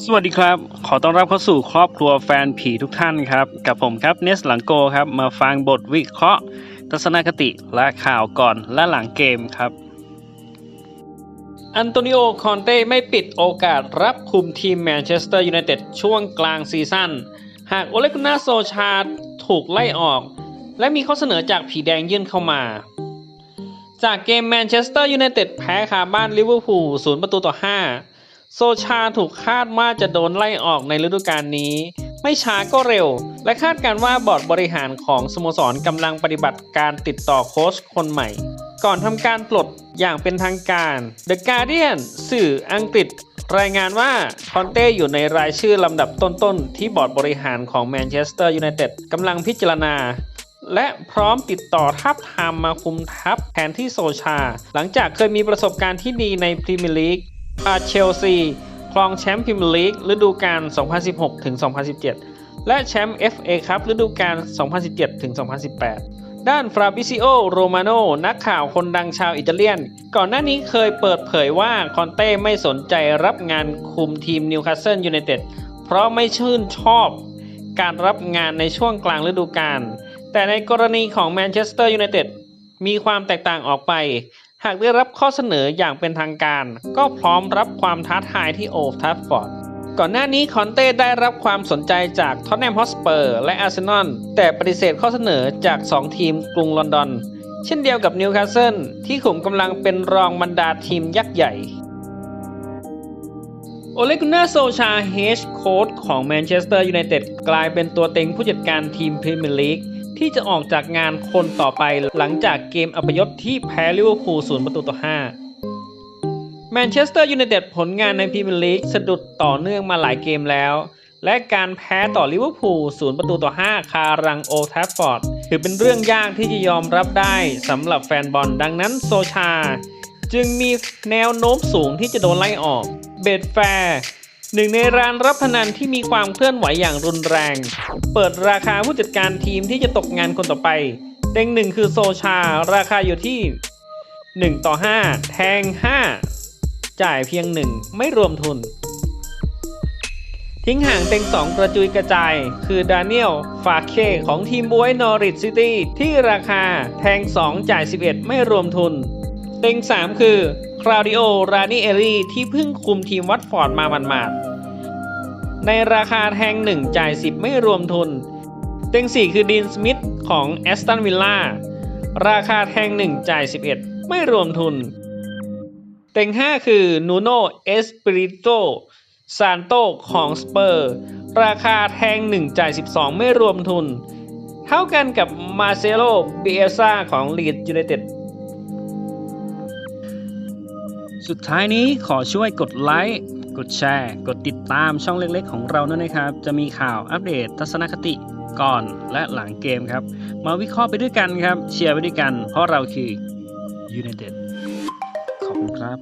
สวัสดีครับ ขอต้อนรับเข้าสู่ครอบครัวแฟนผีทุกท่านครับ กับผมครับเนสหลังโกครับ มาฟังบทวิเคราะห์ ทัศนคติและข่าวก่อนและหลังเกมครับ อันโตนิโอ คอนเต้ไม่ปิดโอกาสรับคุมทีมแมนเชสเตอร์ยูไนเต็ดช่วงกลางซีซั่น หากโอเลกุนาโซชาถูกไล่ออก และมีข้อเสนอจากผีแดงยื่นเข้ามา จากเกมแมนเชสเตอร์ยูไนเต็ดแพ้คาบ้านลิเวอร์พูลศูนย์ประตูต่อ 5 โซชาถูกคาดว่าจะโดนไล่ออกในฤดูกาลนี้ ไม่ช้าก็เร็ว และคาดการณ์ว่าบอร์ดบริหารของสโมสรกำลังปฏิบัติการติดต่อโค้ชคนใหม่ ก่อนทำการปลดอย่างเป็นทางการ The Guardian สื่ออังกฤษ รายงานว่าคอนเต้อยู่ในรายชื่อลำดับต้นๆ ที่บอร์ดบริหารของแมนเชสเตอร์ยูไนเต็ดกำลังพิจารณาและพร้อมติดต่อทับทามมาคุมทัพแทนที่โซชา หลังจากเคยมีประสบการณ์ที่ดีในพรีเมียร์ลีก พาเชลซีครองแชมป์พรีเมียร์ลีกฤดูกาล 2016-2017 และแชมป์ FA คัพฤดูกาล 2017-2018 ด้านฟราบิซิโอ โรมาโนนักข่าวคนดังชาวอิตาเลียน ก่อนหน้านี้เคยเปิดเผยว่าคอนเต้ไม่สนใจรับงานคุมทีมนิวคาสเซิลยูไนเต็ดเพราะไม่ชื่นชอบการรับงานในช่วงกลางฤดูกาลแต่ในกรณีของแมนเชสเตอร์ยูไนเต็ดมีความแตกต่างออกไป หากได้รับข้อเสนออย่างเป็นทางการ ก็พร้อมรับความท้าทายที่โอลด์ทัฟฟอร์ดก่อนหน้านี้คอนเต้ได้รับความสนใจจากท็อตแนมฮอสเปอร์และอาร์เซนอลแต่ปฏิเสธข้อเสนอจาก 2 ทีมกรุงลอนดอน เช่นเดียวกับนิวคาสเซิลที่ขุมกำลังเป็นรองบรรดาทีมยักษ์ใหญ่ โอเลกุน่าโซชาเฮดโค้ชของแมนเชสเตอร์ยูไนเต็ดกลายเป็นตัวเต็งผู้จัดการทีมพรีเมียร์ลีก ที่จะออกจากงานคนต่อไปหลังจากเกมอัปยศที่แพ้ลิเวอร์พูลศูนย์ประตูต่อ 5 แมนเชสเตอร์ยูไนเต็ดผลงานในพรีเมียร์ลีกสะดุดต่อเนื่องมาหลายเกมแล้ว และการแพ้ต่อลิเวอร์พูลศูนย์ประตูต่อ 5 คารังโอแทัฟฟอร์ดถือเป็นเรื่องยากที่จะยอมรับได้สำหรับแฟนบอลดังนั้นโซชา จึงมีแนวโน้มสูงที่จะโดนไล่ออกเบดแฟร์ หนึ่งในร้านรับพนันที่มีความเคลื่อนไหวอย่างรุนแรง เปิดราคาผู้จัดการทีมที่จะตกงานคนต่อไปเต็งหนึ่งคือโซชา ราคาอยู่ที่ 1 ต่อ 5 แทง 5 จ่ายเพียง 1 ไม่รวมทุน ทิ้งห่างเต็ง 2 กระจุยกระจาย คือดานิเอลฟาเคของทีมบวยนอริ t ซิตี้ที่ราคาแทง 2 จ่าย 11 ไม่รวมทุน เต็ง 3 คือ คลาดิโอ รานิเอลีที่เพิ่งคุมทีมวัตฟอร์ดมาหมาดๆ ในราคาแทง 1 จ่าย 10 ไม่รวมทุน เต็ง 4 คือดีนสมิธของแอสตันวิลล่า ราคาแทง 1 จ่าย 11 ไม่รวมทุน เต็ง 5 คือนูโนเอสปริโตซานโตของสเปอร์ ราคาแทง 1 จ่าย 12 ไม่รวมทุน เท่ากันกับมาเซโลเบเอซาของลีดยูไนเต็ด สุดท้ายนี้ขอช่วยกดไลค์ กดแชร์ กดติดตามช่องเล็กๆ ของเราด้วยนะครับ จะมีข่าวอัปเดตทัศนคติก่อนและหลังเกมครับ มาวิเคราะห์ไปด้วยกันครับ เชียร์ไปด้วยกัน เพราะเราคือ United ขอบคุณครับ